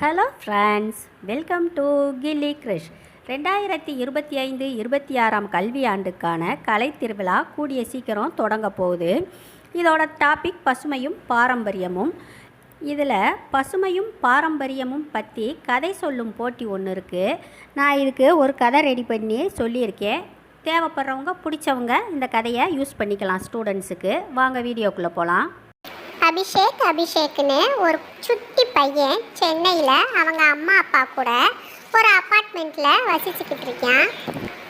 Hello friends welcome to Gilli Krish ரெண்டாயிரத்தி இருபத்தி ஐந்து இருபத்தி ஆறாம் கல்வியாண்டுக்கான கலை திருவிழா கூடிய சீக்கிரம் தொடங்க போகுது. இதோட டாபிக் பசுமையும் பாரம்பரியமும். இதில் பசுமையும் பாரம்பரியமும் பற்றி கதை சொல்லும் போட்டி ஒன்று இருக்குது நான் இதுக்கு ஒரு கதை ரெடி பண்ணி சொல்லியிருக்கேன். தேவைப்படுறவங்க பிடிச்சவங்க இந்த கதையை யூஸ் பண்ணிக்கலாம் ஸ்டூடெண்ட்ஸுக்கு வாங்க வீடியோக்குள்ளே போகலாம் அபிஷேக் அபிஷேக்னு ஒரு சுட்டி பையன் சென்னையில் அவங்க அம்மா அப்பா கூட ஒரு அப்பார்ட்மெண்ட்டில் வசிச்சுக்கிட்டு இருக்கான்.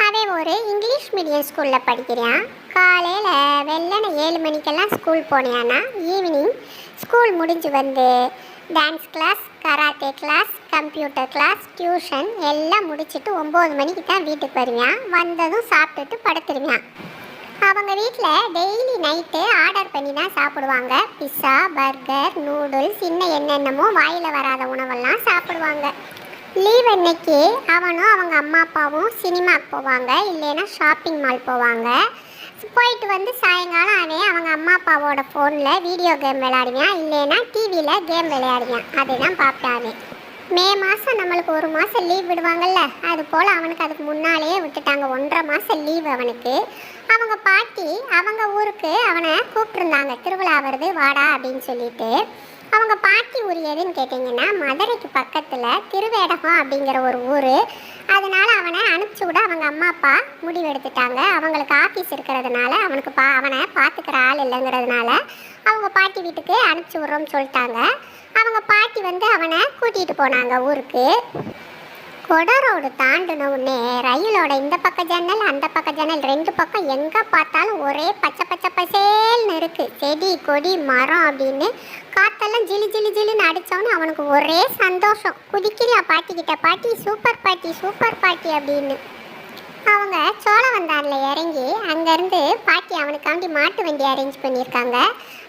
அவன் ஒரு இங்கிலீஷ் மீடியம் ஸ்கூலில் படிக்கிறான். காலையில் வெள்ளனை ஏழு மணிக்கெல்லாம் ஸ்கூல் போனேன்னா ஈவினிங் ஸ்கூல் முடிஞ்சு வந்து dance class karate class computer class tuition எல்லாம் முடிச்சுட்டு ஒம்பது மணிக்கு தான் வீட்டுக்கு வருவான். வந்ததும் சாப்பிட்டுட்டு படுத்துருவான். அவங்க வீட்டில் டெய்லி நைட்டு ஆர்டர் பண்ணி தான் சாப்பிடுவாங்க. பிஸ்ஸா பர்கர் நூடுல்ஸ் இன்னும் என்னென்னமோ வாயில் வராத உணவெல்லாம் சாப்பிடுவாங்க. லீவ் அன்னைக்கு அவனும் அவங்க அம்மா அப்பாவும் சினிமாவுக்கு போவாங்க. இல்லைன்னா ஷாப்பிங் மால் போவாங்க. போயிட்டு வந்து சாயங்காலம் அவன் அவங்க அம்மா அப்பாவோட ஃபோனில் வீடியோ கேம் விளையாடுவான். இல்லைன்னா டிவியில் கேம் விளையாடுவான். அதுதான் பார்ப்பான் மே மாதம் நம்மளுக்கு ஒரு மாதம் லீவ் விடுவாங்கல்ல. அது போல் அவனுக்கு அதுக்கு முன்னாலேயே விட்டுட்டாங்க. ஒன்றரை மாதம் லீவ் அவனுக்கு. அவங்க பாட்டி அவங்க ஊருக்கு அவனை கூப்பிட்டுருந்தாங்க. திருவிழா வருது வாடா அப்படின்னு சொல்லிட்டு. அவங்க பாட்டி ஊர் எதுன்னு கேட்டிங்கன்னா மதுரைக்கு பக்கத்தில் திருவேடகம் அப்படிங்கிற ஒரு ஊர். அதனால அவனை அனுப்பிச்சி விட. அவங்க அம்மா அப்பா முடிவெடுத்துட்டாங்க. அவங்களுக்கு ஆஃபீஸ் இருக்கிறதுனால அவனுக்கு பா அவனை பார்த்துக்கிற ஆள் இல்லைங்கிறதுனால அவங்க பாட்டி வீட்டுக்கு அனுப்பிச்சி விட்றோம்னு சொல்லிட்டாங்க. அவங்க பாட்டி வந்து அவனை கூட்டிகிட்டு போனாங்க ஊருக்கு. கொட ரோடு தாண்டின உடனே ரயிலோட இந்த பக்க ஜன்னல் அந்த பக்க ஜன்னல் ரெண்டு பக்கம் எங்கே பார்த்தாலும் ஒரே பச்சை பச்சை பசேல்னு இருக்குது செடி கொடி மரம் அப்படின்னு காற்றெல்லாம் ஜிலி ஜிலி ஜிலின்னு அடித்தவொன்னே அவனுக்கு ஒரே சந்தோஷம். குதிக்கிறியா பாட்டிக்கிட்ட? பாட்டி சூப்பர் பாட்டி சூப்பர் பாட்டி அப்படின்னு. அவங்க சோழவந்தானில் இறங்கி அங்கேருந்து பாட்டி அவனுக்காண்டி மாட்டு வண்டி அரேஞ்ச் பண்ணியிருக்காங்க.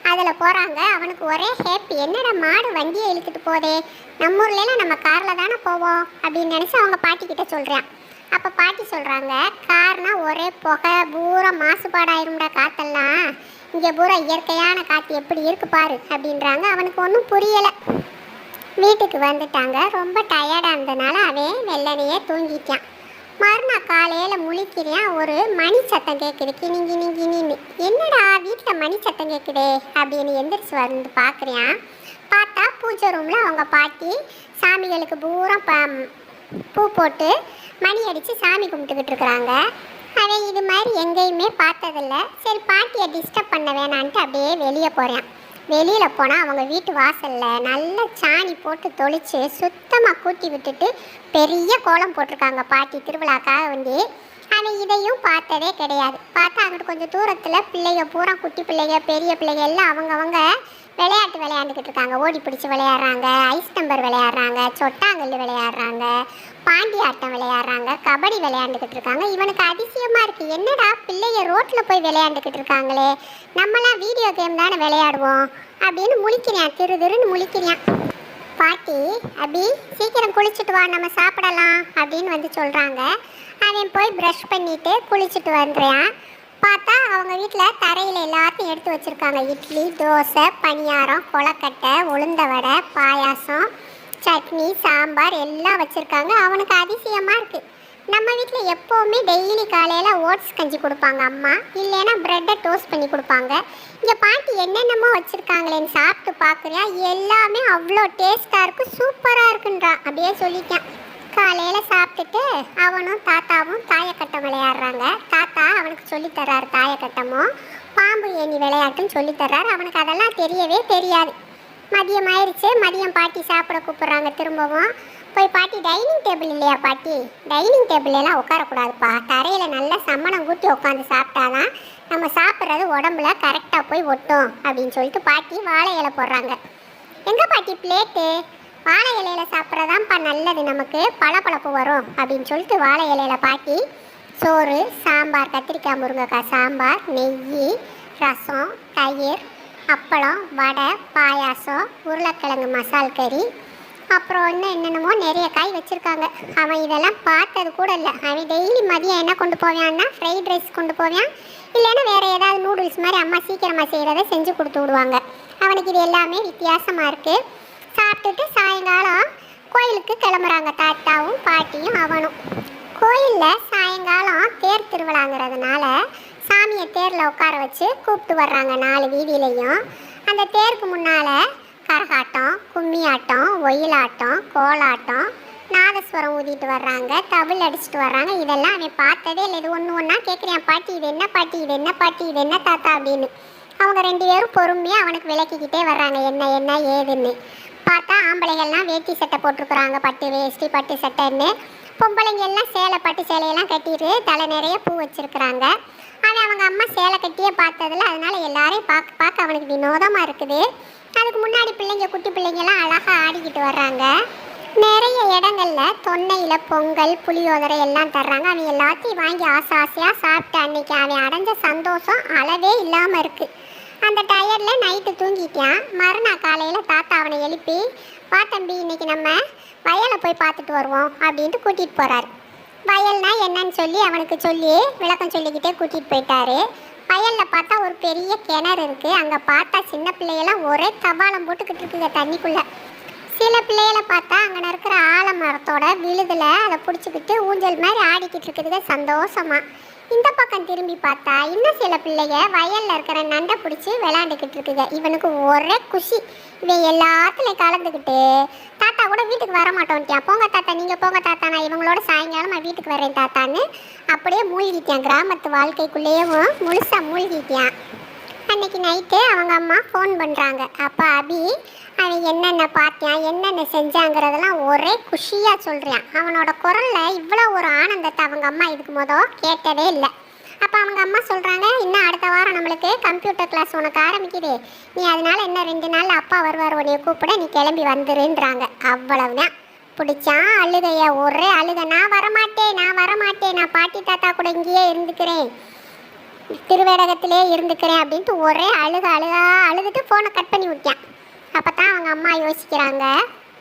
அதில் போகிறாங்க அவனுக்கு ஒரே ஹேப்பி என்னடா மாடு வண்டியை இழுத்துட்டு போதே? நம்ம ஊர்லலாம் நம்ம காரில் தானே போவோம் அப்படின்னு நினச்சி அவங்க பாட்டிக்கிட்ட சொல்கிறான் அப்போ பாட்டி சொல்கிறாங்க கார்னால் ஒரே புகை பூரா மாசுபாடாயிரும்டா காற்றெல்லாம் இங்கே பூரா இயற்கையான காற்று எப்படி இருக்கு பாரு அப்படின்றாங்க. அவனுக்கு ஒன்றும் புரியலை. வீட்டுக்கு வந்துட்டாங்க. ரொம்ப டயர்டாக இருந்ததுனால அவன் வெள்ளனையே தூங்கிட்டான். மறுநாள் காலையில் முழிக்கிறேன் ஒரு மணி சத்தம் கேட்குது கிணி கிணி கிணின்னு என்னடா வீட்டில் மணி சத்தம் கேட்குதே அப்படின்னு எந்திரிச்சு வந்து பார்க்குறேன் பார்த்தா பூஜை ரூமில் அவங்க பாட்டி சாமிகளுக்கு பூரா ப பூ போட்டு மணி அடித்து சாமி கும்பிட்டுக்கிட்டு இருக்கிறாங்க. அவன் இது மாதிரி எங்கேயுமே பார்த்ததில்ல. சரி பாட்டியை டிஸ்டர்ப் பண்ண வேணான்ட்டு அப்படியே வெளியே போகிறேன் வெளியில் போனால் அவங்க வீட்டு வாசலில் நல்ல சாணி போட்டு தொளித்து சுத்தமாக கூட்டி விட்டுட்டு பெரிய கோலம் போட்டிருக்காங்க. பாட்டி திருவிழாக்காக வந்து. ஆனால் இதையும் பார்த்ததே கிடையாது. பார்த்தா அங்கிட்டு கொஞ்சம் தூரத்தில் பிள்ளைங்க பூரா குட்டி பிள்ளைங்க பெரிய பிள்ளைங்க எல்லாம் அவங்கவங்க விளையாட்டு விளையாண்டுக்கிட்டு இருக்காங்க. ஓடி பிடிச்சி விளையாடுறாங்க ஐஸ் நம்பர் விளையாடுறாங்க சொட்டாங்கல் விளையாடுறாங்க. பாண்டி ஆட்டம் விளையாடுறாங்க கபடி விளையாண்டுக்கிட்டு இருக்காங்க. இவனுக்கு அதிசயமாக இருக்குது என்னடா பிள்ளைய ரோட்டில் போய் விளையாண்டுக்கிட்டு இருக்காங்களே? நம்மளாம் வீடியோ கேம் தானே விளையாடுவோம். அப்படின்னு முழிக்கிறேன் திரு திருன்னு முழிக்கிறேன் பாட்டி அபி சீக்கிரம் குளிச்சுட்டு வா நம்ம சாப்பிடலாம் அப்படின்னு வந்து சொல்கிறாங்க அவன் போய் ப்ரஷ் பண்ணிட்டு குளிச்சுட்டு வந்துடுறான். பார்த்தா அவங்க வீட்டில் தரையில் எல்லாத்தையும் எடுத்து வச்சுருக்காங்க. இட்லி தோசை பணியாரம் கொலக்கட்டை உளுந்த வடை பாயாசம் சட்னி சாம்பார் எல்லாம் வச்சுருக்காங்க. அவனுக்கு அதிசயமாக இருக்குது நம்ம வீட்டில் எப்போவுமே டெய்லி காலையில் ஓட்ஸ் கஞ்சி கொடுப்பாங்க அம்மா. இல்லைன்னா ப்ரெட்டை டோஸ்ட் பண்ணி கொடுப்பாங்க. இங்கே பாட்டி என்னென்னமோ வச்சுருக்காங்களேன்னு சாப்பிட்டு பார்க்குறியா எல்லாமே அவ்வளோ டேஸ்ட்டாக இருக்கும் சூப்பராக இருக்குன்றான் அப்படியே சொல்லிட்டான். காலையில் சாப்பிட்டுட்டு அவனும் தாத்தாவும் தாயக்கட்டம் விளையாடுறாங்க. தாத்தா அவனுக்கு சொல்லித்தர்றாரு தாயக்கட்டமும். பாம்பு ஏணி விளையாட்டுன்னு சொல்லித்தர்றாரு அவனுக்கு அதெல்லாம் தெரியவே தெரியாது. மதியம் ஆயிடுச்சு மதியம் பாட்டி சாப்பிட கூப்பிட்றாங்க திரும்பவும். போய் பாட்டி டைனிங் டேபிள் இல்லையா பாட்டி? டைனிங் டேபிள் எல்லாம் உட்காரக்கூடாதுப்பா. தரையில் நல்லா சம்மணம் ஊற்றி உட்காந்து சாப்பிட்டாதான் நம்ம சாப்பிட்றது உடம்புல கரெக்டாக போய் ஒட்டும் அப்படின்னு சொல்லிட்டு பாட்டி வாழை இலை போடுறாங்க. எங்கே பாட்டி பிளேட்டு வாழை இலையில சாப்பிட்றதான்ப்பா நல்லது. நமக்கு பளபளப்பு வரும் அப்படின்னு சொல்லிட்டு வாழை இலையில பாட்டி சோறு சாம்பார் கத்திரிக்காய் முருங்கைக்காய் சாம்பார் நெய் ரசம் தயிர் அப்பளம் வடை பாயாசம் உருளைக்கிழங்கு மசால் கறி அப்புறம் இன்னும் என்னென்னமோ நிறைய காய் வச்சுருக்காங்க. அவன் இதெல்லாம் பார்த்தது கூட இல்லை. அவன் டெய்லி மதியம் என்ன கொண்டு போவான்னா ஃப்ரைட் ரைஸ் கொண்டு போவான். இல்லைன்னா வேறு ஏதாவது நூடுல்ஸ் மாதிரி அம்மா சீக்கிரமாக செய்கிறத செஞ்சு கொடுத்து விடுவாங்க. அவனுக்கு இது எல்லாமே வித்தியாசமாக இருக்குது சாப்பிட்டுட்டு சாயங்காலம் கோயிலுக்கு கிளம்புறாங்க. தாத்தாவும் பாட்டியும் அவனும். கோயிலில் சாயங்காலம் தேர் திருவிழாங்கிறதுனால சாமியை தேரில் உட்கார வச்சு கூப்பிட்டு வர்றாங்க நாலு வீதியிலையும். அந்த தேருக்கு முன்னால் கரகாட்டம் கும்மியாட்டம் ஒயிலாட்டம் கோலாட்டம் நாதஸ்வரம் ஊதிட்டு வர்றாங்க தவில் அடிச்சுட்டு வர்றாங்க. இதெல்லாம் அவன் பார்த்ததே இல்லை. இது ஒன்று ஒன்றா கேட்குறேன் பாட்டி இது என்ன பாட்டி இது என்ன பாட்டி இது என்ன தாத்தா அப்படின்னு. அவங்க ரெண்டு பேரும் பொறுமையாக அவனுக்கு விளக்கிக்கிட்டே வர்றாங்க. என்ன என்ன ஏதுன்னு. பார்த்தா ஆம்பளைகள்லாம் வேட்டி சட்டை போட்டிருக்குறாங்க. பட்டு வேஷ்டி பட்டு சட்டைன்னு. பொம்பளைங்க எல்லாம் சேலை பட்டு சேலையெல்லாம் கட்டிட்டு தலை நிறைய பூ வச்சுருக்குறாங்க. அது அவங்க அம்மா சேலை கட்டியே பார்த்ததுல அதனால எல்லாரையும் பார்க்க பார்க்க அவனுக்கு வினோதமாக இருக்குது. அதுக்கு முன்னாடி பிள்ளைங்க குட்டி பிள்ளைங்கெல்லாம் அழகாக ஆடிக்கிட்டு வர்றாங்க. நிறைய இடங்கள்ல தொன்னையில் பொங்கல் புளியோதரை எல்லாம் தர்றாங்க. அவன் எல்லாத்தையும் வாங்கி ஆசை ஆசையாக சாப்பிட்டு அன்னைக்கு அவன் அடைஞ்ச சந்தோஷம் அளவே இல்லாமல் இருக்குது அந்த டயரில் நைட்டு தூங்கிட்டான். மறுநாள் காலையில் தாத்தா அவனை எழுப்பி வா தம்பி இன்னைக்கு நம்ம வயலை போய் பார்த்துட்டு வருவோம் அப்படின்ட்டு கூட்டிகிட்டு போகிறாரு வயல்னா என்னன்னு சொல்லி அவனுக்கு சொல்லி விளக்கம் சொல்லிக்கிட்டே கூட்டிகிட்டு போயிட்டாரு. வயலில் பார்த்தா ஒரு பெரிய கிணறு இருக்குது அங்கே பார்த்தா சின்ன பிள்ளையெல்லாம் ஒரே தபாலம் போட்டுக்கிட்டு இருக்குங்க தண்ணிக்குள்ளே. சில பிள்ளைகளை பார்த்தா அங்கே இருக்கிற ஆலமரத்தோட விழுதில் அதை பிடிச்சிக்கிட்டு ஊஞ்சல் மாதிரி ஆடிக்கிட்டு இருக்குதுங்க. சந்தோஷமாக இந்த பக்கம் திரும்பி பார்த்தா இன்னும் சில பிள்ளைங்க வயல்ல இருக்கிற நண்டை பிடிச்சி விளாண்டுக்கிட்டு இருக்குங்க. இவனுக்கு ஒரே குஷி. இவன் எல்லாத்துலையும் கலந்துக்கிட்டு தாத்தா கூட வீட்டுக்கு வர மாட்டோம்ட்டியா போங்க தாத்தா நீங்கள் போங்க தாத்தா. நான் இவங்களோட சாயங்காலம் நான் வீட்டுக்கு வரேன் தாத்தான்னு அப்படியே மூழ்கிட்டான் கிராமத்து வாழ்க்கைக்குள்ளேயும் முழுசாக மூழ்கிட்டான் அன்னைக்கு நைட்டு அவங்க அம்மா ஃபோன் பண்ணுறாங்க அப்போ அபி அவன் என்னென்ன பார்த்தியான் என்னென்ன செஞ்சாங்கிறதெல்லாம் ஒரே குஷியாக சொல்கிறான் அவனோட குரலில் இவ்வளோ ஒரு ஆனந்தத்தை அவங்க அம்மா இதுக்கு மொதல் கேட்டதே இல்லை. அப்போ அவங்க அம்மா சொல்கிறாங்க இன்னும் அடுத்த வாரம் நம்மளுக்கு கம்ப்யூட்டர் கிளாஸ் உனக்கு ஆரம்பிக்குது. நீ அதனால இன்னும் ரெண்டு நாள் அப்பா வருவார் உன்னைய கூப்பிட நீ கிளம்பி வந்துருன்றாங்க. அவ்வளவுதான். பிடிச்சான் அழுதைய ஒரே அழுத நான் வரமாட்டேன் நான் வரமாட்டேன். நான் பாட்டி தாத்தா கூட இங்கேயே இருந்துக்கிறேன். திருவேடகத்திலே இருந்துக்கிறேன் அப்படின்ட்டு ஒரே அழுக அழுகா அழுதுட்டு ஃபோனை கட் பண்ணி விட்டான். அப்போ தான் அவங்க அம்மா யோசிக்கிறாங்க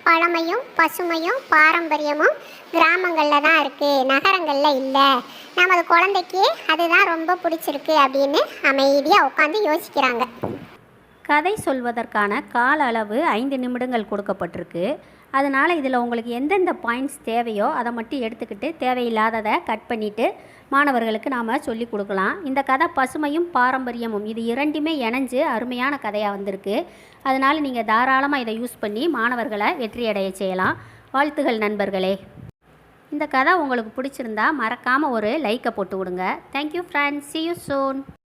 பழமையும் பசுமையும் பாரம்பரியமும் கிராமங்களில் தான் இருக்குது நகரங்களில் இல்லை. நமது குழந்தைக்கு அதுதான் ரொம்ப பிடிச்சிருக்கு அப்படின்னு அமைதியாக உட்காந்து யோசிக்கிறாங்க. கதை சொல்வதற்கான கால அளவு ஐந்து நிமிடங்கள் கொடுக்கப்பட்டிருக்கு. அதனால் இதில் உங்களுக்கு எந்தெந்த பாயிண்ட்ஸ் தேவையோ அதை மட்டும் எடுத்துக்கிட்டு தேவையில்லாததை கட் பண்ணிவிட்டு மாணவர்களுக்கு நாம் சொல்லி கொடுக்கலாம். இந்த கதை பசுமையும் பாரம்பரியமும் இது இரண்டுமே இணைஞ்சு அருமையான கதையாக வந்திருக்கு. அதனால் நீங்கள் தாராளமாக இதை யூஸ் பண்ணி மாணவர்களை வெற்றியடைய செய்யலாம். வாழ்த்துகள் நண்பர்களே. இந்த கதை உங்களுக்கு பிடிச்சிருந்தா மறக்காமல் ஒரு லைக்கை போட்டு விடுங்க. Thank you friends see you soon